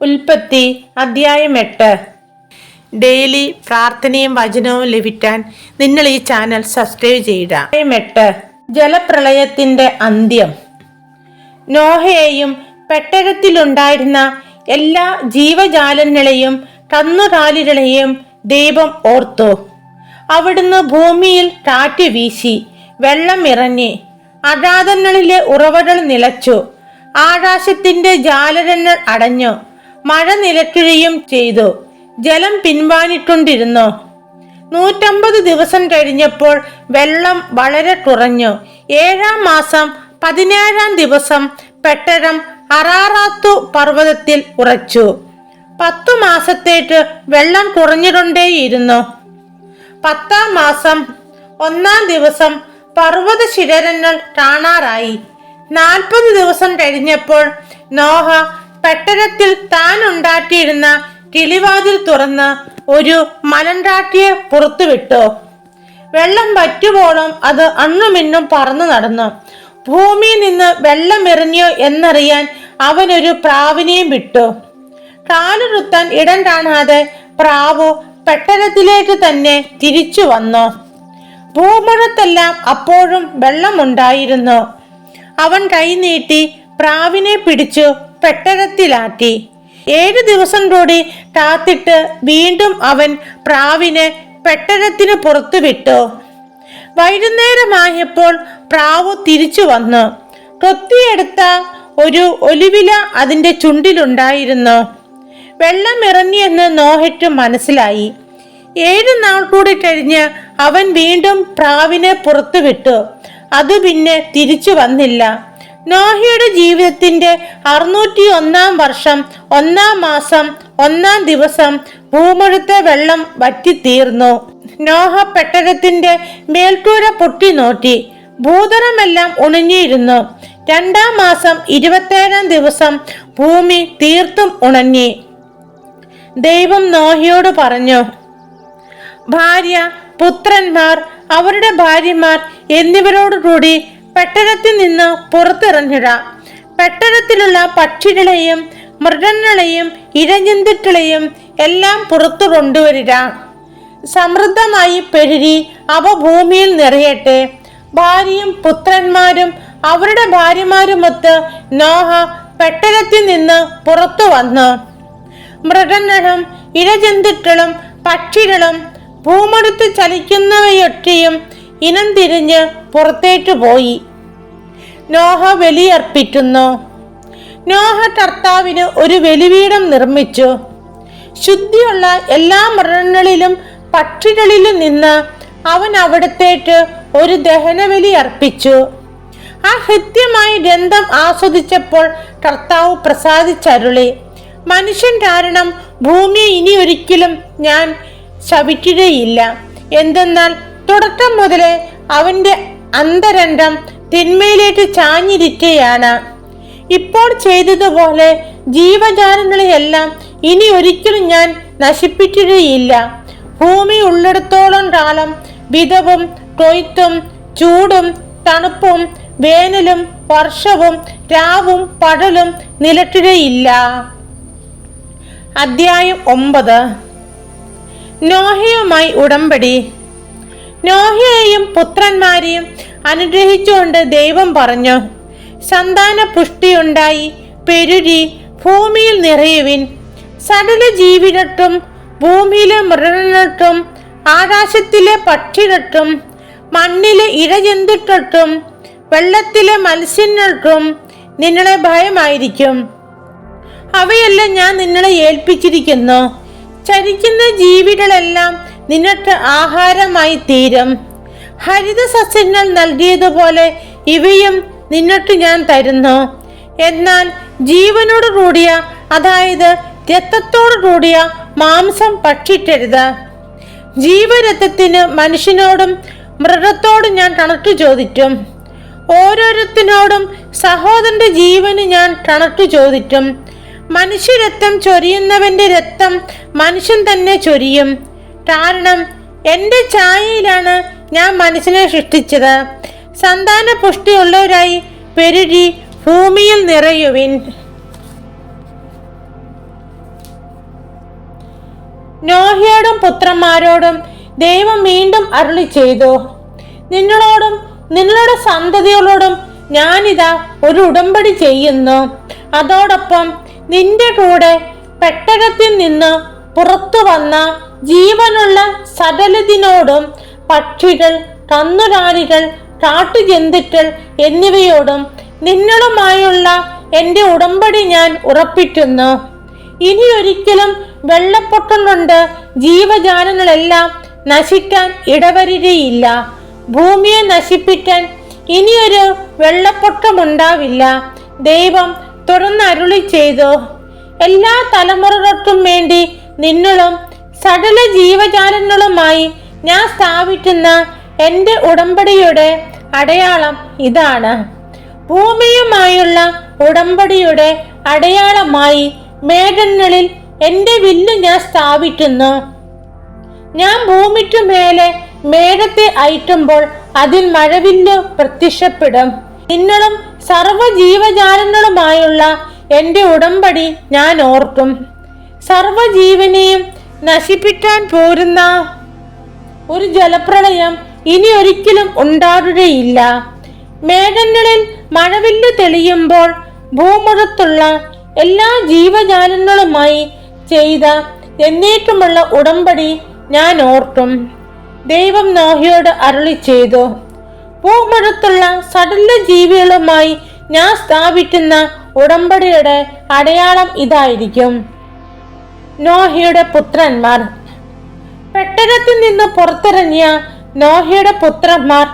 ഉൽപ്പത്തി അധ്യായം എട്ട്. ഡെയിലി പ്രാർത്ഥനയും വചനവും ലഭിക്കാൻ നിങ്ങൾ ഈ ചാനൽ സബ്സ്ക്രൈബ് ചെയ്യുക. അധ്യായം എട്ട്. ജലപ്രളയത്തിന്റെ അന്ത്യം. നോഹയെയും പെട്ടകത്തിലുണ്ടായിരുന്ന എല്ലാ ജീവജാലങ്ങളെയും കന്നുകാലികളെയും ദൈവം ഓർത്തു. അവിടുന്ന് ഭൂമിയിൽ കാറ്റ് വീശി വെള്ളം ഇറങ്ങി അഗാധങ്ങളിലെ ഉറവകൾ നിലച്ചു ആകാശത്തിന്റെ ജാലകങ്ങൾ അടഞ്ഞു. മഴ നിലയ്ക്കുകയും ചെയ്തു. ജലം പിൻവാനിട്ടുണ്ടിരുന്നു നൂറ്റമ്പത് ദിവസം കഴിഞ്ഞപ്പോൾ വെള്ളം വളരെ കുറഞ്ഞു. ഏഴാം മാസം പതിനേഴാം ദിവസം പെട്ടരം അറാറാത്തു പർവതത്തിൽ ഉറച്ചു. പത്തു മാസത്തേക്ക് വെള്ളം കുറഞ്ഞിട്ടുണ്ടേയിരുന്നു പത്താം മാസം ഒന്നാം ദിവസം പർവത ശിരങ്ങൾ കാണാറായി. നാൽപ്പത് ദിവസം കഴിഞ്ഞപ്പോൾ നോഹ പെട്ടകത്തിൽ താൻ ഉണ്ടാക്കിയിരുന്ന കിളിവാതിൽ തുറന്ന് ഒരു മലണ്ടാട്ടിയെ പുറത്തുവിട്ടു. വെള്ളം വറ്റുപോളം അത് അണ്ണുമിന്നും പറന്നു നടന്നു. ഭൂമിയിൽ നിന്ന് വെള്ളം എറിഞ്ഞോ എന്നറിയാൻ അവനൊരു പ്രാവിനെയും വിട്ടു. കാലുറുത്താൻ ഇടം കാണാതെ പ്രാവു പെട്ടകത്തിലേക്ക് തന്നെ തിരിച്ചു വന്നു. ഭൂമുഖത്തെല്ലാം അപ്പോഴും വെള്ളമുണ്ടായിരുന്നു. അവൻ കൈനീട്ടി പ്രാവിനെ പിടിച്ചു പെട്ടകത്തിലാക്കി. ഏഴു ദിവസം കൂടി കാത്തിട്ട് വീണ്ടും അവൻ പ്രാവിനെ പെട്ടകത്തിന് പുറത്തു വിട്ടു. വൈകുന്നേരമായപ്പോൾ പ്രാവ് തിരിച്ചു വന്നു. കൊത്തിയെടുത്ത ഒരു ഒലിവില അതിന്റെ ചുണ്ടിലുണ്ടായിരുന്നു. വെള്ളം ഇറങ്ങിയെന്ന് നോഹയ്ക്ക് മനസ്സിലായി. ഏഴു നാൾ കൂടി കഴിഞ്ഞ് അവൻ വീണ്ടും പ്രാവിനെ പുറത്തു വിട്ടു. അത് പിന്നെ തിരിച്ചു വന്നില്ല. നോഹയുടെ ജീവിതത്തിന്റെ അറുന്നൂറ്റി ഒന്നാം വർഷം ഒന്നാം മാസം ഒന്നാം ദിവസം ഭൂമുഴത്തെ വെള്ളം വറ്റിത്തീർന്നു. നോഹ പെട്ടകത്തിന്റെ മേൽക്കൂര പൊട്ടി നോക്കി. ഭൂതലമെല്ലാം ഉണങ്ങിയിരുന്നു. രണ്ടാം മാസം ഇരുപത്തേഴാം ദിവസം ഭൂമി തീർത്തും ഉണങ്ങി. ദൈവം നോഹയോട് പറഞ്ഞു ഭാര്യ പുത്രന്മാർ അവരുടെ ഭാര്യമാർ എന്നിവരോടുകൂടി പെട്ടകത്തിൽ നിന്ന് പുറത്തിറങ്ങുക. പെട്ടകത്തിലുള്ള പക്ഷികളെയും മൃഗങ്ങളെയും ഇഴജന്തുക്കളെയും എല്ലാം പുറത്തു കൊണ്ടുവരിക. സമൃദ്ധമായി പെരുകി അവ ഭൂമിയിൽ നിറയട്ടെ. ഭാര്യയും പുത്രന്മാരും അവരുടെ ഭാര്യമാരുമൊത്ത് നോഹ പെട്ടകത്തിൽ നിന്ന് പുറത്തു വന്നു. മൃഗങ്ങളും ഇഴജന്തുക്കളും പക്ഷികളും ഭൂമടുത്ത് ചലിക്കുന്നവയൊക്കെയും ഇനം തിരിഞ്ഞ് പുറത്തേക്ക് പോയി. നോഹ ബലിയർപ്പിക്കുന്നു. നോഹ കർത്താവിന് ഒരു ബലിപീഠം നിർമ്മിച്ചു. ശുദ്ധിയുള്ള എല്ലാ മൃഗങ്ങളിലും പക്ഷികളിലും നിന്ന് അവൻ അവിടത്തേക്ക് ഒരു ദഹനബലി അർപ്പിച്ചു. ആ ഹൃദ്യമായ ഗന്ധം ആസ്വദിച്ചപ്പോൾ കർത്താവ് പ്രസാദിച്ചരുളി. മനുഷ്യൻ കാരണം ഭൂമി ഇനി ഒരിക്കലും ഞാൻ ശവിക്കുകയില്ല എന്തെന്നാൽ തുടക്കം മുതലേ അവന്റെ അന്തരംഗം തിന്മയിലേക്ക് ചാഞ്ഞിരിക്കുകയാണ് ഇപ്പോൾ ചെയ്തതുപോലെ ജീവജാലങ്ങളെയെല്ലാം ഇനി ഒരിക്കലും ഞാൻ നശിപ്പിക്കുകയില്ല. ഭൂമി ഉള്ളിടത്തോളം കാലം വിധവും കൊയ്ത്തും ചൂടും തണുപ്പും വേനലും വർഷവും രാവും പടലും നിലക്കുകയില്ല അധ്യായം ഒമ്പത്. നോഹയുമായി ഉടമ്പടി. നോഹയെയും പുത്രന്മാരെയും അനുഗ്രഹിച്ചുകൊണ്ട് ദൈവം പറഞ്ഞു സന്താന പുഷ്ടിയുണ്ടായി പെരുരി ഭൂമിയിൽ നിറയുവിൻ. സകല ജീവികൾക്കും ഭൂമിയിലെ മൃഗങ്ങൾക്കും ആകാശത്തിലെ പക്ഷികൾക്കും മണ്ണിലെ ഇഴജന്തുക്കൾക്കും വെള്ളത്തിലെ മത്സ്യങ്ങൾക്കും നിങ്ങളെ ഭയമായിരിക്കും. അവയെല്ലാം ഞാൻ നിങ്ങളെ ഏൽപ്പിച്ചിരിക്കുന്നു. ചരിക്കുന്ന ജീവികളെല്ലാം നിനക്ക് ആഹാരമായി തീരും. ഹരിത സസ്യങ്ങൾ നൽകിയതുപോലെ ഇവയും നിന്നക്ക് ഞാൻ തരുന്നു. എന്നാൽ ജീവനോട് കൂടിയ അതായത് രക്തത്തോടു കൂടിയ മാംസം ഭക്ഷിക്കരുത്. ജീവരക്തത്തിന് മനുഷ്യനോടും മൃഗത്തോടും ഞാൻ കണക്ക് ചോദിക്കും. ഓരോരുത്തരോടും സഹോദരന്റെ ജീവന് ഞാൻ കണക്ക് ചോദിക്കും. മനുഷ്യരക്തം ചൊരിയുന്നവന്റെ രക്തം മനുഷ്യൻ തന്നെ ചൊരിയും. കാരണം എന്റെ ഛായയിലാണ് ഞാൻ മനുഷ്യനെ സൃഷ്ടിച്ചത്. സന്താന പുഷ്ടിയുള്ളവരായി പെരുകി ഭൂമിയിൽ നിറയുവിൻ. നോഹയോടും പുത്രന്മാരോടും ദൈവം വീണ്ടും അരുളി ചെയ്തു. നിങ്ങളോടും നിങ്ങളുടെ സന്തതികളോടും ഞാനിതാ ഒരു ഉടമ്പടി ചെയ്യുന്നു. അതോടൊപ്പം നിന്റെ കൂടെ പെട്ടകത്തിൽ നിന്ന് പുറത്തു വന്ന ജീവനുള്ള സകലതിനോടും പക്ഷികൾ കന്നുകാലികൾ കാട്ടുജന്തുക്കൾ എന്നിവയോടും നിങ്ങളുമായുള്ള എന്റെ ഉടമ്പടി ഞാൻ ഉറപ്പിക്കുന്നു. ഇനി ഒരിക്കലും വെള്ളപ്പൊക്കം കൊണ്ട് ജീവജാലങ്ങളെല്ലാം നശിക്കാൻ ഇടവരികയില്ല. ഭൂമിയെ നശിപ്പിക്കാൻ ഇനിയൊരു വെള്ളപ്പൊക്കമുണ്ടാവില്ല. ദൈവം തുറന്നരുളി ചെയ്തു എല്ലാ തലമുറകൾക്കും വേണ്ടി നിങ്ങളും സകല ജീവജാലങ്ങളുമായി ഞാൻ സ്ഥാപിക്കുന്ന എന്റെ ഉടമ്പടിയുടെ അടയാളം ഇതാണ്. ഭൂമിയുമായുള്ള ഉടമ്പടിയുടെ അടയാളമായി മേഘങ്ങളിൽ എന്റെ വില്ല് ഞാൻ സ്ഥാപിക്കുന്നു. ഞാൻ ഭൂമിക്കു മേലെ മേഘത്തെ അയറ്റുമ്പോൾ അതിൽ മഴവില്ല് പ്രത്യക്ഷപ്പെടും. നിങ്ങളും സർവ ജീവജാലങ്ങളുമായുള്ള എന്റെ ഉടമ്പടി ഞാൻ ഓർക്കും. സർവജീവനെയും നശിപ്പിക്കാൻ പോരുന്ന ഒരു ജലപ്രളയം ഇനി ഒരിക്കലും ഉണ്ടാകുകയില്ല. മേഘങ്ങളിൽ മഴവില്ല് തെളിയുമ്പോൾ ഭൂമുഖത്തുള്ള എല്ലാ ജീവജാലങ്ങളുമായി ചെയ്ത എന്നേക്കുമുള്ള ഉടമ്പടി ഞാൻ ഓർക്കും. ദൈവം നോഹയോട് അരുളി ചെയ്തു. ഭൂമുഖത്തുള്ള സടല ജീവികളുമായി ഞാൻ സ്ഥാപിക്കുന്ന ഉടമ്പടിയുടെ അടയാളം ഇതായിരിക്കും. നോഹയുടെ പുത്രന്മാർ. പെട്ടകത്തിൽ നിന്ന് പുറത്തിറങ്ങിയ നോഹയുടെ പുത്രന്മാർ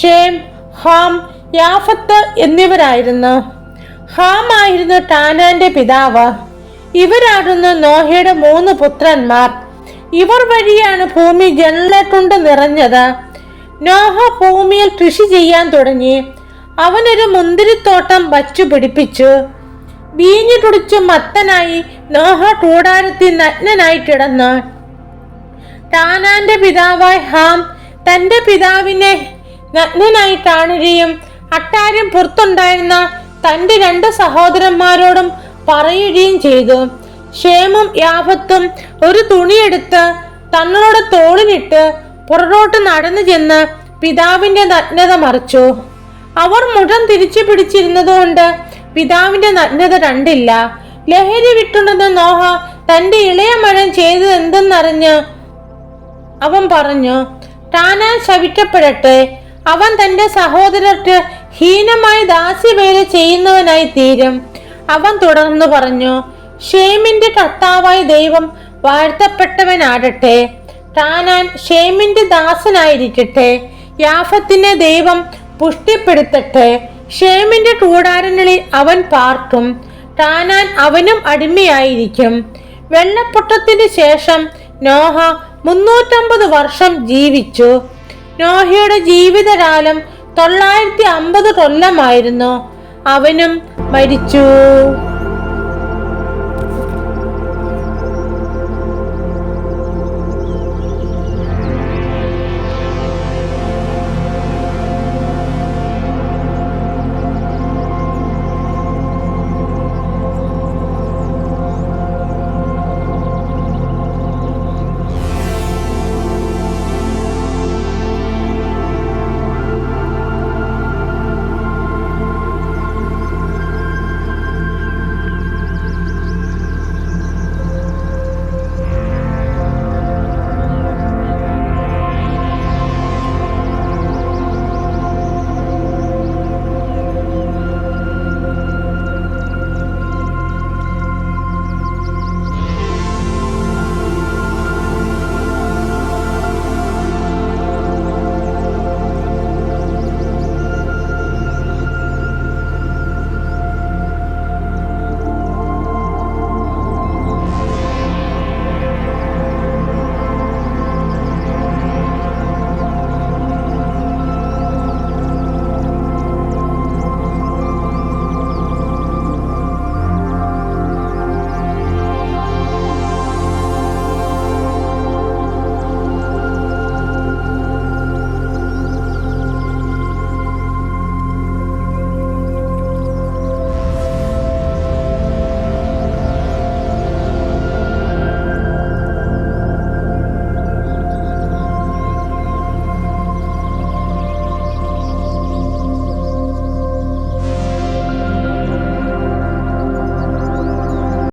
ഷേം ഹാം യാഫത്ത് എന്നിവരായിരുന്നു. ഹാം ആയിരുന്നു ടാനാന്റെ പിതാവ്. ഇവരായിരുന്നു നോഹയുടെ മൂന്ന് പുത്രന്മാർ. ഇവർ വഴിയാണ് ഭൂമി ജനലെ കൊണ്ട് നിറഞ്ഞത്. നോഹ ഭൂമിയിൽ കൃഷി ചെയ്യാൻ തുടങ്ങി. അവനൊരു മുന്തിരിത്തോട്ടം വച്ചു പിടിപ്പിച്ചു വീഞ്ഞു കുടിച്ചു മത്തനായി നോഹ കൂടാരത്തിൽ നഗ്നനായി കിടന്നു ടാനാന്റെ പിതാവായ ഹാം തന്റെ പിതാവിനെ നഗ്നനായി കാണുകയും അട്ടാരം പുറത്തുണ്ടായിരുന്ന തന്റെ രണ്ട് സഹോദരന്മാരോടും പറയുകയും ചെയ്തു. ക്ഷേമം യാപത്തും ഒരു തുണിയെടുത്ത് തങ്ങളുടെ തോളിനിട്ട് പുറകോട്ട് നടന്നു ചെന്ന് പിതാവിന്റെ നഗ്നത മറിച്ചു. അവർ മുഖം തിരിച്ചു പിടിച്ചിരുന്നതുകൊണ്ട് പിതാവിന്റെ നഗ്നത കണ്ടില്ല. ലഹരി വിട്ടുണ്ടെന്ന് നോഹ തന്റെ ഇളയ മകൻ ചെയ്തത് എന്തെന്നറിഞ്ഞ് അവൻ പറഞ്ഞു താനാൻ ശവിക്കപ്പെടട്ടെ. അവൻ തന്റെ സഹോദരർക്ക് ഹീനമായി ദാസ്യവേല ചെയ്യുന്നവനായി തീരും. അവൻ തുടർന്നു പറഞ്ഞു ഷേമിന്റെ കർത്താവായ ദൈവം വാഴ്ത്തപ്പെട്ടവനാകട്ടെ. താനാൻ ഷേമിന്റെ ദാസനായിരിക്കട്ടെ. യാഫത്തിനെ ദൈവം പുഷ്ടിപ്പെടുത്തട്ടെ. ഷേമിന്റെ കൂടാരങ്ങളിൽ അവൻ പാർക്കും. താനാൻ അവനും അടിമയായിരിക്കും. വെള്ളപ്പൊട്ടത്തിന് ശേഷം നോഹ മുന്നൂറ്റമ്പത് വർഷം ജീവിച്ചു. നോഹയുടെ ജീവിതകാലം തൊള്ളായിരത്തി അമ്പത് കൊല്ലമായിരുന്നു. അവനും മരിച്ചു.